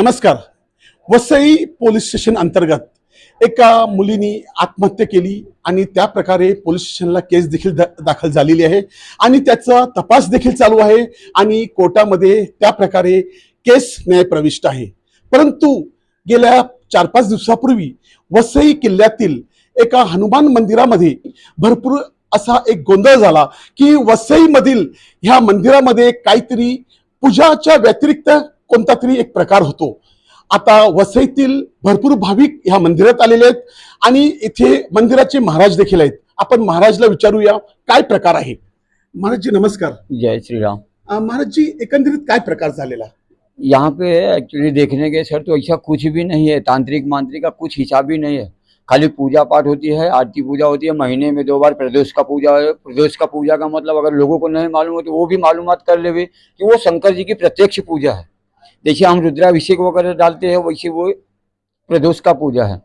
नमस्कार. Vasai police station अंतर्गत एका मुलीने आत्महत्या केली आणि त्या प्रकारे पोलीस स्टेशनला केस देखील दा- दाखल झालेली आहे आणि त्याचा तपास देखील चालू आहे आणि कोर्टामध्ये त्या प्रकारे केस न्याय प्रविष्ट आहे. परंतु गेल्या चार पाच दिवसापूर्वी वसई किल्ल्यातील एका हनुमान मंदिरामध्ये भरपूर असा एक गोंधळ झाला की वसईमधील ह्या मंदिरामध्ये काहीतरी पूजाच्या व्यतिरिक्त कोणता तरी एक प्रकार होतो. आता वसईतील भरपूर भाविक ह्या मंदिरात आलेले आहेत आणि इथे मंदिराचे महाराज देखील आहेत. आपण महाराजला विचारूया काय प्रकार आहे? महाराजजी नमस्कार. जय श्री राम अं, महाराजजी एकंदरीत काय प्रकार झालेला? यहाँ पे एक्चुअली देखने गए सर तो ऐसा कुछ भी नहीं है. तांत्रिक मांत्रिक का कुछ हिसाब ही नहीं है. खाली पूजा पाठ होती है आरती पूजा होती है महीने में दो बार प्रदोष का पूजा है प्रदोष का पूजा का मतलब अगर लोगों को नहीं मालूम हो तो वो भी मालूमात कर ले कि वो शंकर जी की प्रत्यक्ष पूजा है। जैसे हम रुद्राभिषेक वगैरह डालते हैं, वैसे वो प्रदोष का पूजा है।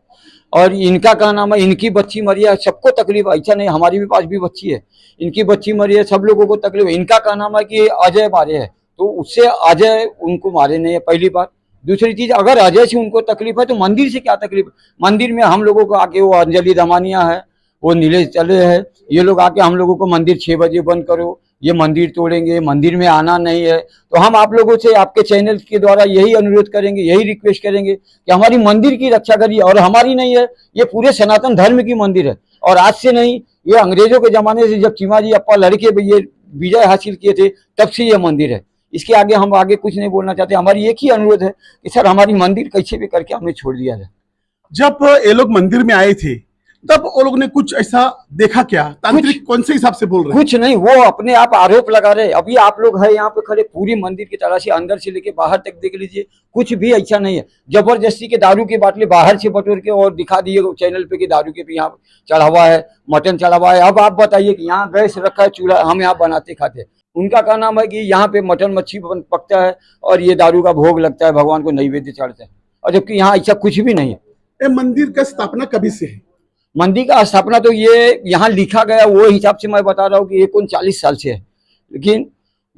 और इनका क्या नाम है, इनकी बच्ची मरी है, सबको तकलीफ़, ऐसा नहीं, हमारी भी पास भी बच्ची है। इनकी बच्ची मरी है, सब लोगों को तकलीफ़ इनका क्या नाम है कि अजय मारे है तो उससे अजय उनको मारे नहीं है, पहली बात। दूसरी चीज़, अगर अजय से उनको तकलीफ़ है तो मंदिर से क्या तकलीफ़? मंदिर में हम लोगों को आके वो अंजलि दमानिया है, वो नीलेश चले है, ये लोग आके हम लोगों को मंदिर छह बजे बंद करो ये मंदिर तोड़ेंगे, मंदिर में आना नहीं है। तो हम आप लोगों से आपके चैनल के द्वारा यही अनुरोध करेंगे, यही रिक्वेस्ट करेंगे कि हमारी मंदिर की रक्षा करिए। और हमारी नहीं है, ये पूरे सनातन धर्म की मंदिर है। और आज से नहीं, ये अंग्रेज़ों के जमाने से जब चिमाजी अप्पा लड़के ये विजय हासिल किए थे, तब से ये मंदिर है। इसके आगे हम आगे कुछ नहीं बोलना चाहते। हमारी एक ही अनुरोध है कि सर, हमारी मंदिर कैसे भी करके हमने छोड़ दिया जाए जब ये लोग मंदिर में आए थे तब वो लोग ने कुछ ऐसा देखा क्या? तांत्रिक कौन से हिसाब से बोल रहे हैं? कुछ नहीं वो अपने आप आरोप लगा रहे अभी आप लोग है यहाँ पे खड़े पूरी मंदिर की तलाशी अंदर से लेके बाहर तक देख लीजिए कुछ भी ऐसा नहीं है। ज़बरदस्ती के दारू की बाटली बाहर से बटोर के और दिखा दिए चैनल पे कि दारू के भी यहाँ चढ़ा हुआ है मटन चढ़ा हुआ है। अब आप बताइए कि यहाँ गैस रखा है चूल्हा हम यहाँ बनाते खाते उनका क्या नाम है कि यहाँ पे मटन मच्छी पकता है और ये दारू का भोग लगता है भगवान को नैवेद्य चढ़ता है। और जबकि यहाँ ऐसा कुछ भी नहीं है। ये मंदिर का स्थापना कभी से है? मंदिर का स्थापना तो ये यहाँ लिखा गया, वो हिसाब से मैं बता रहा हूँ कि एक उनचालीस साल से है। लेकिन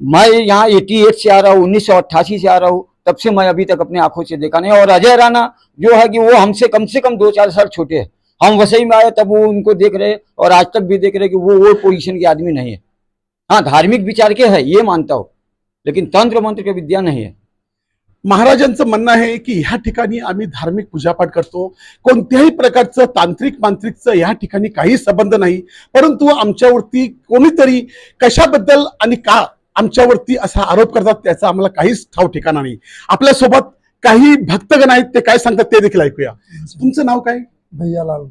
मैं यहाँ एटी एट से आ रहा हूँ, उन्नीस सौ अट्ठासी से आ रहा हूँ, तब से मैं अभी तक अपने आँखों से देखा नहीं। और अजय राणा जो है कि वो हमसे कम से कम दो चार साल छोटे हैं। हम वसई में आए, तब वो उनको देख रहे और आज तक भी देख रहे कि वो वो पोजीशन के आदमी नहीं है। हाँ धार्मिक विचार के है, ये मानता हूँ। लेकिन तंत्र मंत्र के विद्या नहीं है। महाराजांचं म्हणणं आहे की ह्या ठिकाणी आम्ही धार्मिक पूजापाठ करतो. कोणत्याही प्रकारचं तांत्रिक मांत्रिकचं ह्या ठिकाणी काही संबंध नाही. परंतु आमच्यावरती कोणीतरी कशाबद्दल आणि का आमच्यावरती असा आरोप करतात त्याचा आम्हाला काहीच ठाव ठिकाणा नाही. आपल्यासोबत काही भक्तगण आहेत ते काय सांगतात ते देखील ऐकूया. तुमचं नाव काय? भैया लाल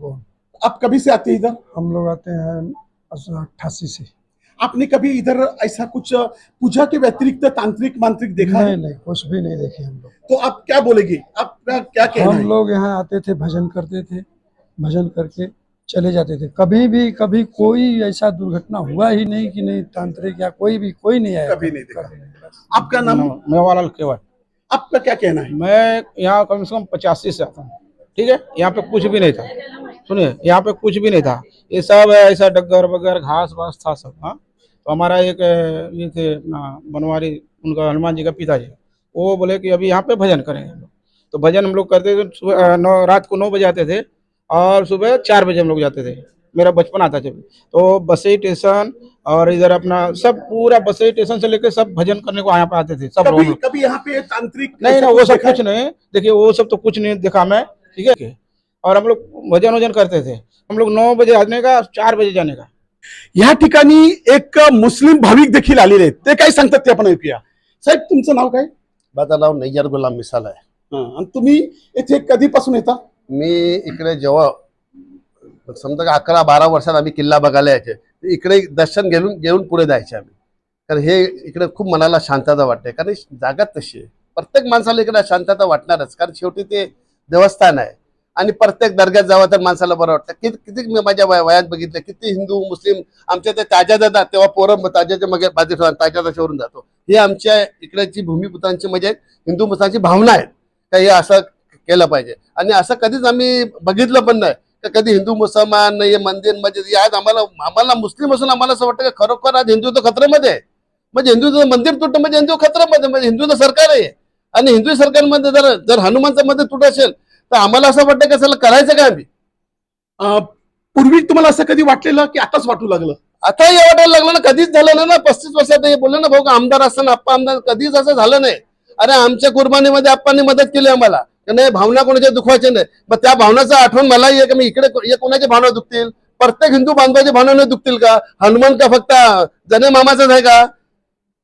आप कभी से आते इधर? हम लोग आते हैं अट्ठासी से आपने कभी इधर ऐसा कुछ पूजा के व्यतिरिक्त तांत्रिक मांत्रिक देखा नहीं है? नहीं कुछ भी नहीं देखे हम लोग। तो आप क्या बोलेंगे? आपका क्या कहना हम है? लोग यहाँ आते थे भजन करते थे भजन करके चले जाते थे। कभी भी कभी कोई ऐसा दुर्घटना हुआ ही नहीं कि नहीं तांत्रिक या कोई भी कोई नहीं आया कभी नहीं देखा। आपका नाम? मेवालाल केवल। आपका क्या कहना है? मैं यहाँ कम से कम पचासी से आता हूँ। ठीक है? यहाँ पे कुछ भी नहीं था। सुनिए यहाँ पे कुछ भी नहीं था। ये सब ऐसा डगर वगैरह घास वास था सब हाँ? तो हमारा एक ये थे अपना बनवारी उनका हनुमान जी का पिताजी। वो बोले कि अभी यहाँ पे भजन लोग। तो भजन हम लोग करते थे सुबह नौ रात को नौ बजे आते थे और सुबह चार बजे हम लोग जाते थे। मेरा बचपन आता जब। तो बसई स्टेशन और इधर अपना सब पूरा बसई स्टेशन से लेकर सब भजन करने को यहाँ पे आते थे सब लोग। कभी कभी यहाँ पे तांत्रिक नहीं ना वो सब कुछ नहीं। देखिए वो सब तो कुछ नहीं देखा मैं ठीक है? और हम लोग भजन वज़न करते थे। हम लोग नौ बजे आने का चार बजे जाने का। या ठिकाणी एक मुस्लिम भाविक देखील आलेले आहेत. ते काय सांगतात ते आपण ऐकूया. साहेब तुमचं नाव काय? माझं नाव नय्यर गुलाम मिसाल आहे. हा, आणि तुम्ही इथे कधीपासून येता? मी इकडे जेव्हा समजा अकरा बारा वर्षात आम्ही किल्ला बघायला यायचे तर इकडे दर्शन घेऊन घेऊन पुढे जायचे आम्ही. कारण हे इकडे खूप मनाला शांतता वाटते कारण ही जागा तशी आहे. प्रत्येक माणसाला इकडे शांतता वाटणारच कारण शेवटी ते देवस्थान आहे. आणि प्रत्येक दर्ग्यात जावं तर माणसाला बरं वाटतं. किती किती मी माझ्या वयात बघितलं किती हिंदू मुस्लिम आमच्या ते ताज्या जातात तेव्हा पोरं ताज्याच्या मग बाजू ताज्या दशावरून जातो. ही आमच्या इकडची भूमिपुत्रांची म्हणजे हिंदू मुस्लिमांची भावना आहे का हे असं केलं पाहिजे. आणि असं कधीच आम्ही बघितलं पण नाही. का कधी हिंदू मुसलमान हे मंदिर मस्जिद आज आम्हाला आम्हाला मुस्लिम असून आम्हाला असं वाटतं की खरोखर आज हिंदू तर खतरेमध्ये आहे? म्हणजे हिंदूचं मंदिर तुटतं म्हणजे हिंदू खतरेमध्ये म्हणजे हिंदूचं सरकार आहे. आणि हिंदू सरकारमध्ये जर जर हनुमानचं मंदिर तुट असेल तर आम्हाला असं वाटतं की चला करायचं काय आम्ही पूर्वी तुम्हाला असं कधी वाटलेलं की आताच वाटू लागलं? आता हे वाटायला लागलं ना कधीच झालं नाही ना पस्तीस वर्षात हे बोलले ना भाऊ आमदार असताना आप्पा आमदार कधीच असं झालं नाही. अरे आमच्या कुर्बानीमध्ये आप्पांनी मदत केली आम्हाला. नाही भावना कोणाच्या दुखवायच्या नाही. मग त्या भावनाचं आठवण मला की मी इकडे कोणाच्या भावना दुखतील? प्रत्येक हिंदू बांधवाची भावना नाही दुखतील का? हनुमान का फक्त जने मामाचाच आहे का?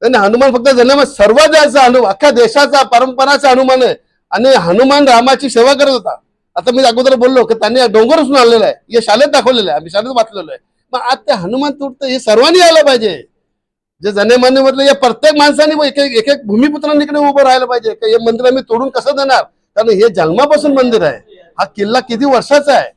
नाही हनुमान फक्त जन्म सर्व द्यायचा हनु अख्ख्या देशाचा परंपराचा हनुमान आहे. आणि हनुमान रामाची सेवा करत होता. आता मी अगोदर बोललो की त्यांनी डोंगर उचलून आलेला आहे. हे शाळेत दाखवलेलं आहे. आम्ही शाळेत वाचलेलं आहे. मग आज ते हनुमान तुटतं हे सर्वांनी यायला पाहिजे. जे जनेमाने मधले या प्रत्येक माणसाने एक एक एक भूमिपुत्रांनी इकडे उभं राहायला पाहिजे. की हे मंदिर आम्ही तोडून कसं देणार? कारण हे जन्मापासून मंदिर आहे. हा किल्ला किती वर्षाचा आहे?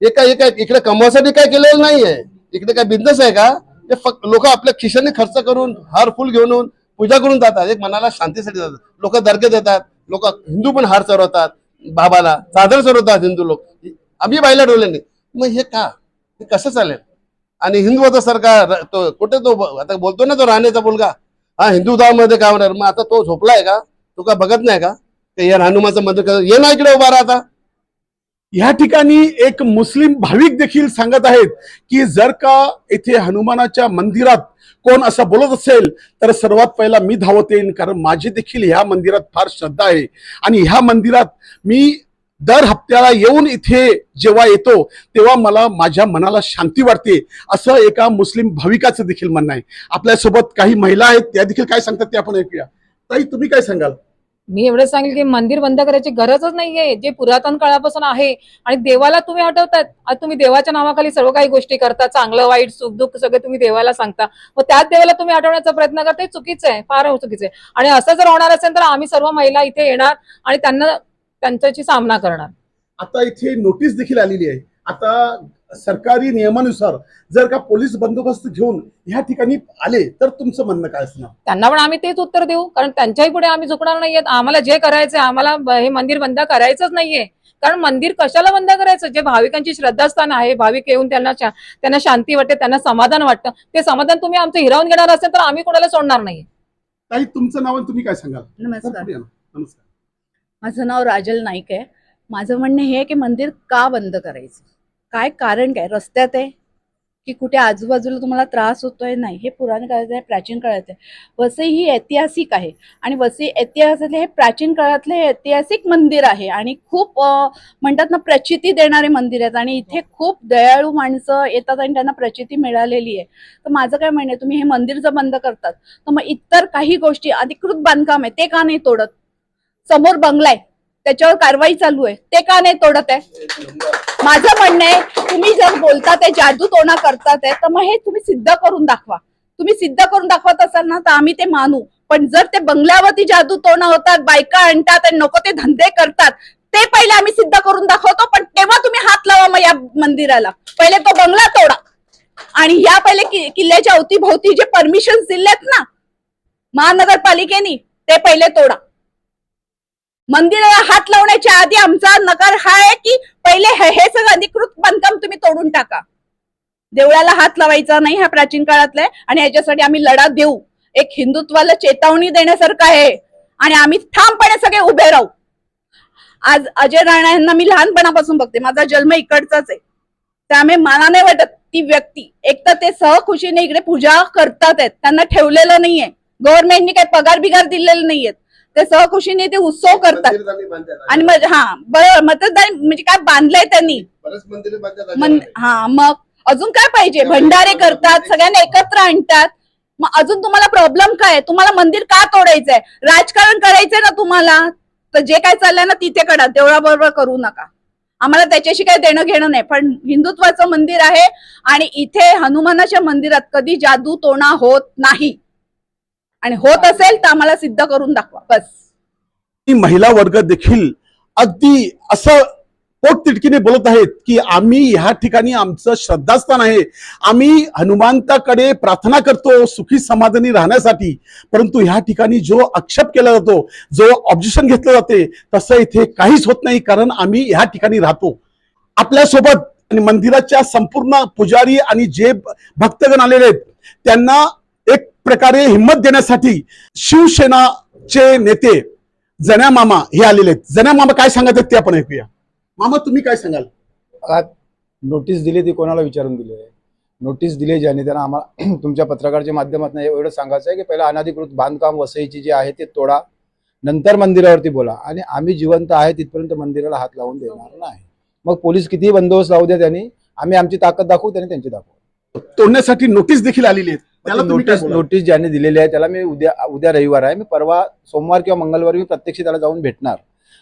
एका एका इकडे कमवासाठी काय केलेलं नाहीये? इकडे काय बिझनेस आहे का? ते फक्त लोक आपल्या खिशाने खर्च करून हार फुल घेऊन पूजा करून जातात. एक मनाला शांतीसाठी जातात. लोक दर्गे देतात. लोक हिंदू पण हार चढवतात बाबाला चादर चढवतात हिंदू लोक. आम्ही डोले नाही. मग हे का? हे कसं चालेल? आणि हिंदूचं सरकार तो कुठे तो आता बोलतो ना तो राणेचा मुलगा. हा हिंदू मध्ये काय होणार? मग आता तो झोपलाय का? तो का बघत नाही का? ते या हनुमाचं मंदिर ये ना इकडे उभा राहता या ठिकाणी एक मुस्लिम भाविक देखील सांगत आहेत की जर का येथे हनुमानाच्या मंदिरात कोण असं बोलत असेल तर सर्वात पहिला मी धावत येईन कारण माझी देखील ह्या मंदिरात फार श्रद्धा आहे. आणि ह्या मंदिरात मी दर हप्त्याला येऊन इथे जेव्हा येतो तेव्हा मला माझ्या मनाला शांती वाटते असं एका मुस्लिम भाविकाचं देखील म्हणणं आहे. आपल्यासोबत काही महिला आहेत त्या देखील काय सांगतात ते आपण ऐकूया. ताई तुम्ही काय सांगाल? मी एवढं सांगेल की मंदिर बंद करायची गरजच नाहीये जे पुरातन काळापासून आहे आणि देवाला तुम्ही हटवतात. आज तुम्ही देवाच्या नावाखाली सर्व काही गोष्टी करता चांगलं वाईट सुख दुःख सगळे तुम्ही देवाला सांगता. मग त्याच देवाला तुम्ही हटवण्याचा प्रयत्न करता हे चुकीचं आहे फार चुकीचं आहे. आणि असं जर होणार असेल तर आम्ही सर्व महिला इथे येणार आणि त्यांना त्यांच्याशी सामना करणार. आता इथे नोटीस देखील आलेली आहे. आता सरकारी नियमानुसार जर का पोलीस बंदोबस्त घेऊन ह्या ठिकाणी आले तर तुमचं म्हणणं काय असणार? त्यांना पण आम्ही तेच उत्तर देऊ कारण त्यांच्याही पुढे आम्ही झुकणार नाहीयेत. आम्हाला जे करायचंय आम्हाला हे मंदिर बंद करायचंच नाहीये. कारण मंदिर कशाला बंद करायचं? जे भाविकांची श्रद्धास्थान आहे भाविक येऊन त्यांना शा- त्यांना शांती वाटते त्यांना समाधान वाटतं. ते समाधान तुम्ही आमचं हिरावून घेणार असेल तर आम्ही कोणाला सोडणार नाही ताई तुमचं नाव आणि तुम्ही काय सांगाल? नमस्कार. नमस्कार. माझं नाव राजल नाईक आहे. माझं म्हणणं हे आहे की मंदिर का बंद करायचं? काय कारण काय रस्त्यात आहे? की कुठे आजूबाजूला तुम्हाला त्रास होतोय? नाही हे पुराण काळाचं आहे प्राचीन काळाचं आहे. वसई ही ऐतिहासिक आहे आणि वसई ऐतिहासातले हे प्राचीन काळातले हे ऐतिहासिक मंदिर आहे आणि खूप म्हणतात ना प्रचिती देणारे मंदिर आहेत आणि इथे खूप दयाळू माणसं येतात आणि त्यांना प्रचिती मिळालेली आहे. तर माझं काय म्हणणं आहे तुम्ही हे मंदिर जर बंद करतात तर मग इतर काही गोष्टी अधिकृत बांधकाम आहे ते का नाही तोडत? समोर बंगला आहे. त्याच्यावर कारवाई चालू आहे. ते का नाही तोडत आहे? माझं म्हणणं आहे तुम्ही जर बोलता ते जादू तोडा करतात आहे तर मग हे तुम्ही सिद्ध करून दाखवा. तुम्ही सिद्ध करून दाखवत असाल ना तर आम्ही ते मानू. पण जर ते बंगल्यावरती जादू तोणा होतात बायका आणतात आणि नको ते धंदे करतात ते पहिले आम्ही सिद्ध करून दाखवतो पण तेव्हा तुम्ही हात लावा मग या मंदिराला. पहिले तो बंगला तोडा. आणि या पहिले कि- किल्ल्याच्या अवतीभोवती जे परमिशन दिलेत ना महानगरपालिकेनी ते पहिले तोडा. मंदिराला हात लावण्याच्या आधी आमचा नकार हा आहे की पहिले हे हे सगळं अधिकृत बांधकाम तुम्ही तोडून टाका. देवळाला हात लावायचा नाही हा प्राचीन काळातला आहे आणि याच्यासाठी आम्ही लढा देऊ. एक हिंदुत्वाला चेतावणी देण्यासारखं आहे आणि आम्ही ठामपणे सगळे उभे राहू. आज अजय राणा यांना मी लहानपणापासून बघते. माझा जन्म इकडचाच आहे. त्यामुळे मला नाही वाटत ती व्यक्ती. एक तर ते सहखुशीने इकडे पूजा करतात आहेत. त्यांना ठेवलेलं नाहीये. गव्हर्नमेंटनी काही पगार बिगार दिलेले नाहीयेत. ते सहखुशीने ते उत्सव करतात. आणि मग हा बरोबर मतदान म्हणजे काय बांधलंय त्यांनी. हा मग अजून काय पाहिजे? भंडारे करतात सगळ्यांना एकत्र आणतात. मग अजून तुम्हाला प्रॉब्लेम काय? तुम्हाला मंदिर का तोडायचंय? राजकारण करायचंय ना तुम्हाला? तर जे काय चाललंय ना तिथे करा. देवळाबरोबर करू नका. आम्हाला त्याच्याशी काही देणं घेणं नाही. पण हिंदुत्वाचं मंदिर आहे आणि इथे हनुमानाच्या मंदिरात कधी जादू तोणा होत नाही. आणि होत असेल तर आम्हाला सिद्ध करून दाखवा बस. ती महिला वर्ग देखील अगदी असं पोटतिडकीने बोलत आहेत की आम्ही ह्या ठिकाणी आमचं श्रद्धास्थान आहे. आम्ही हनुमंताकडे प्रार्थना करतो सुखी समाधानी राहण्यासाठी. परंतु ह्या ठिकाणी जो आक्षेप केला जातो जो ऑब्जेक्शन घेतलं जाते तसं इथे काहीच होत नाही कारण आम्ही ह्या ठिकाणी राहतो. आपल्यासोबत आणि मंदिराच्या संपूर्ण पुजारी आणि जे भक्तगण आलेले आहेत त्यांना प्रकारे हिंमत देण्यासाठी शिवसेनाचे नेते जन्या मामा हे आलेले आहेत. जन्या मामा काय सांगत आहेत ते आपण ऐकूया. मामा तुम्ही काय सांगाल? आज नोटीस दिली ती कोणाला विचारून दिली आहे? नोटीस दिली ज्याने त्यांना आम्हाला तुमच्या पत्रकारच्या माध्यमातून एवढं सांगायचं आहे की पहिला अनाधिकृत बांधकाम वसईची जे आहे ते तोडा नंतर मंदिरावरती बोला. आणि आम्ही जिवंत आहे तिथपर्यंत मंदिराला हात लावून देणार नाही. मग पोलीस कितीही बंदोबस्त लावू द्या त्यांनी आम्ही आमची ताकद दाखवू त्यांनी त्यांची दाखवू. तोडण्यासाठी नोटीस देखील आलेली आहे त्याला नोटीस? नोटीस ज्याने दिलेली आहे त्याला मी उद्या उद्या रविवार आहे. मी परवा सोमवार किंवा मंगळवारी मी प्रत्यक्ष त्याला जाऊन भेटणार.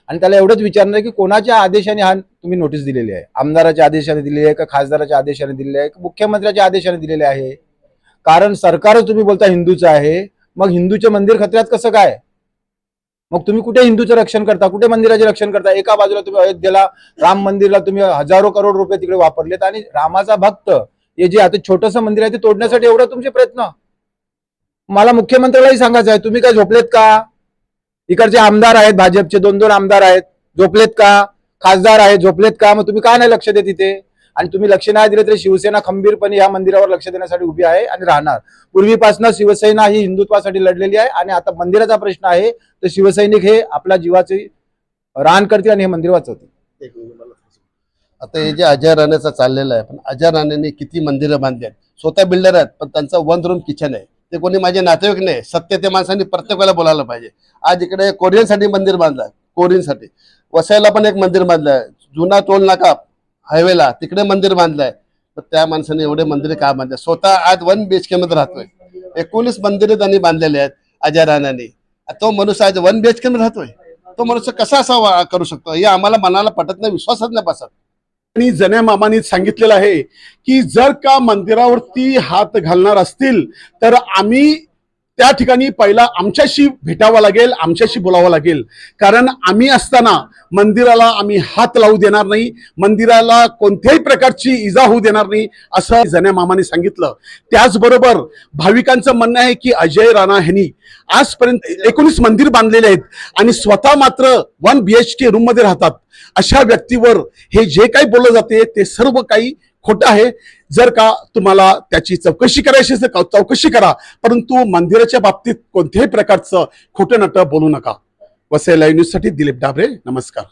आणि त्याला एवढंच विचारणार की कोणाच्या आदेशाने हा तुम्ही नोटीस दिलेली आहे? आमदाराच्या आदेशाने दिलेली आहे का खासदाराच्या आदेशाने दिलेली आहे? का मुख्यमंत्र्याच्या आदेशाने दिलेले आहे? कारण सरकारच तुम्ही बोलता हिंदूचं आहे. मग हिंदूचे मंदिर खतऱ्यात कसं काय? मग तुम्ही कुठे हिंदूचं रक्षण करता? कुठे मंदिराचे रक्षण करता? एका बाजूला तुम्ही अयोध्येला राम मंदिरला तुम्ही हजारो करोड रुपये तिकडे वापरलेत आणि रामाचा भक्त हे जे आता छोटंसं मंदिर आहे ते तोडण्यासाठी एवढं तुमचे प्रयत्न? मला मुख्यमंत्र्यालाही सांगायचं आहे तुम्ही काय झोपलेत का? इकडचे आमदार आहेत भाजपचे दोन दोन आमदार आहेत झोपलेत का? खासदार आहेत झोपलेत का? मग तुम्ही का नाही लक्ष देत इथे? आणि तुम्ही लक्ष नाही दिले तरी शिवसेना खंबीरपणे या मंदिरावर लक्ष देण्यासाठी उभी आहे आणि राहणार. पूर्वीपासून शिवसेना ही हिंदुत्वासाठी लढलेली आहे आणि आता मंदिराचा प्रश्न आहे तर शिवसैनिक हे आपल्या जीवाचे रान करतील आणि हे मंदिर वाचवतील. आता हे जे अजय राणेचा चाललेलं आहे पण अजय राणेने किती मंदिरं बांधली आहेत? स्वतः बिल्डर आहेत पण त्यांचं वन रूम किचन आहे. ते कोणी माझे नातेवाईक नाही सत्य ते माणसांनी प्रत्येकाला बोलायला पाहिजे. आज इकडे कोरियनसाठी मंदिर बांधलं कोरियनसाठी. वसईला पण एक मंदिर बांधलं आहे. जुना टोल नाका हायवेला तिकडे मंदिर बांधलं आहे. तर त्या माणसाने एवढे मंदिर का बांधले? स्वतः आज वन बी एच के मध्ये राहतोय. एकोणीस मंदिरे त्यांनी बांधलेले आहेत अजय राणाने. तो मनुष्य आज वन बी एच के मध्ये राहतोय? तो मनुष्य कसा असा करू शकतो? हे आम्हाला मनाला पटत नाही विश्वासच नाही बसत. आणि जण्या मामानी सांगितलेलं आहे की जर का मंदिरावरती हात घालणार असतील तर आम्ही त्या ठिकाणी पहिला आमच्याशी भेटावं लागेल आमच्याशी बोलावं लागेल. कारण आम्ही असताना मंदिराला आम्ही हात लावू देणार नाही मंदिराला कोणत्याही प्रकारची इजा होऊ देणार नाही असं जण्या मामाने सांगितलं. त्याचबरोबर भाविकांचं म्हणणं आहे की अजय राणा ह्यांनी आजपर्यंत एकोणीस मंदिर बांधलेले आहेत आणि स्वतः मात्र वन बी एच के रूममध्ये राहतात. अशा व्यक्तीवर हे जे काही बोललं जाते ते सर्व काही खोटं आहे. जर का तुम्हाला त्याची चौकशी करायची असेल तर चौकशी करा. परंतु मंदिराच्या बाबतीत कोणत्याही प्रकारचं खोटं नटं बोलू नका. वसई लाईव्ह न्यूजसाठी दिलीप डाबरे नमस्कार.